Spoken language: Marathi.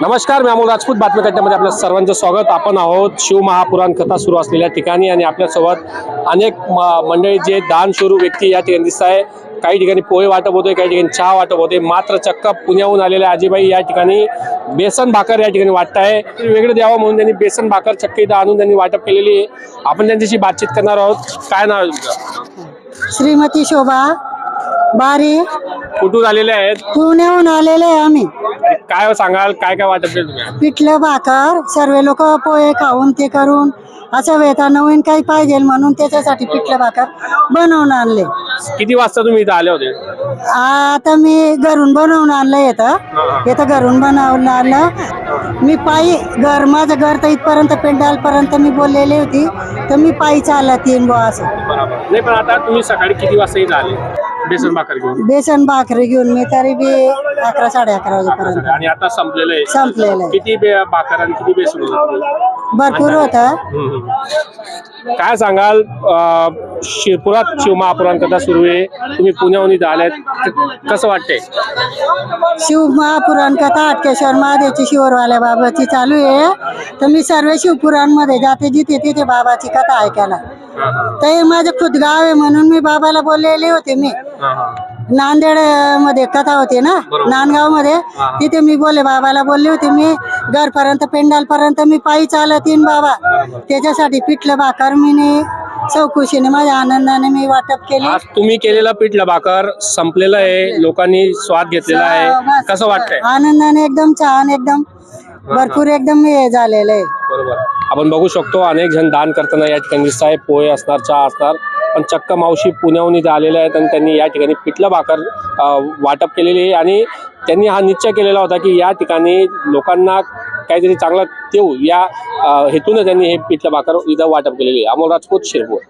नमस्कार मी अमोल राजपूत. बातमी कट्ट्यामध्ये आपल्या सर्वांचं स्वागत. आपण आहोत शिवमहापुराण कथा सुरू असलेल्या ठिकाणी आणि आपल्यासोबत अनेक म- मंडळी जे दानशूर व्यक्ती या ठिकाणी दिसत आहे. काही ठिकाणी पोहे वाटप होते काही ठिकाणी चहा वाटप होते मात्र चक्क पुण्याहून आलेले आजीबाई या ठिकाणी बेसन भाकर या ठिकाणी वाटत आहे. वेगळं द्यावं म्हणून त्यांनी बेसन भाकर चक्क इथं आणून त्यांनी वाटप केलेली आहे. आपण त्यांच्याशी बातचीत करणार आहोत. काय नाव आहे तुमचं? श्रीमती शोभा बारी कुठून आलेले आहेत? पुण्याहून आलेले आहे आम्ही. काय सांगाल? काय काय तुम्ही? पिठलं भाकर सर्व लोक पोहे खाऊन ते करून असं वेता नवीन काही पाहिजे म्हणून त्याच्यासाठी पिठलं भाकर बनवून आणले. किती वाजता तुम्ही इथं आले होते? आता मी घरून बनवून आणलं येतं येतं घरून बनवून आणलं. मी पायी घर माझं घर तर इथपर्यंत पेंडालपर्यंत मी बोललेली होती. तर मी पायी चालत येईन बुवा असं. नाही पण आता तुम्ही सकाळी किती वाजता इथं आले? बेसन भाकर घेऊन? बेसन भाकरी घेऊन मी तरी बी अकरा साडे अकरा वाजेपर्यंत. आणि आता संपलेलं आहे. संपलेलं आहे. किती बे- भाकर आणि किती बेसन होतं? भरपूर होतं. हम्म. काय सांगाल? अं, शिरपुरात शिवमहापुराण कथा सुरू आहे. तुम्ही पुण्याहून इथं आल्यात. क- कसं वाटतंय? शिव महापुराण कथा अटकेश्वर महादेवची शिवरवाल्या बाबाची चालू आहे. तर मी सर्व शिवपुराणमध्ये जाते जिथे तिथे बाबाची कथा ऐकायला. तर हे माझं खुद गाव आहे म्हणून मी बाबाला बोललेले होते मी. नांदेड अं, मध्ये कथा होती ना? नांदगावमध्ये तिथे मी बोलले बाबाला बोलले होते मी. घरपर्यंत पेंडाल पर्यंत मी पायी चालत येईन बाबा. त्याच्यासाठी पिठलं भाकर मी नी चौकशीने माझ्या आनंदाने मी वाटप केली. आज तुम्ही केलेलं पिठलं भाकर संपलेलं आहे लोकांनी स्वाद घेतलेला आहे. कसं वाटतंय? आनंदाने एकदम छान एकदम भरपूर एकदम हे झालेलं आहे. बरोबर. आपण बघू शकतो अनेक जण दान करताना या ठिकाणी दिसत आहे पोहे असणार चहा असणार. पण चक्क मावशी पुण्याहून इथे आलेल्या आहेत आणि त्यांनी या ठिकाणी पिठलं भाकर वाटप केलेली आहे. आणि त्यांनी हा निश्चय केलेला होता की या ठिकाणी लोकांना काहीतरी चांगलं देऊ. या हेतूनं त्यांनी हे पिठलं भाकर इथं वाटप केलेली आहे. अमोल राजपूत शिरपूर.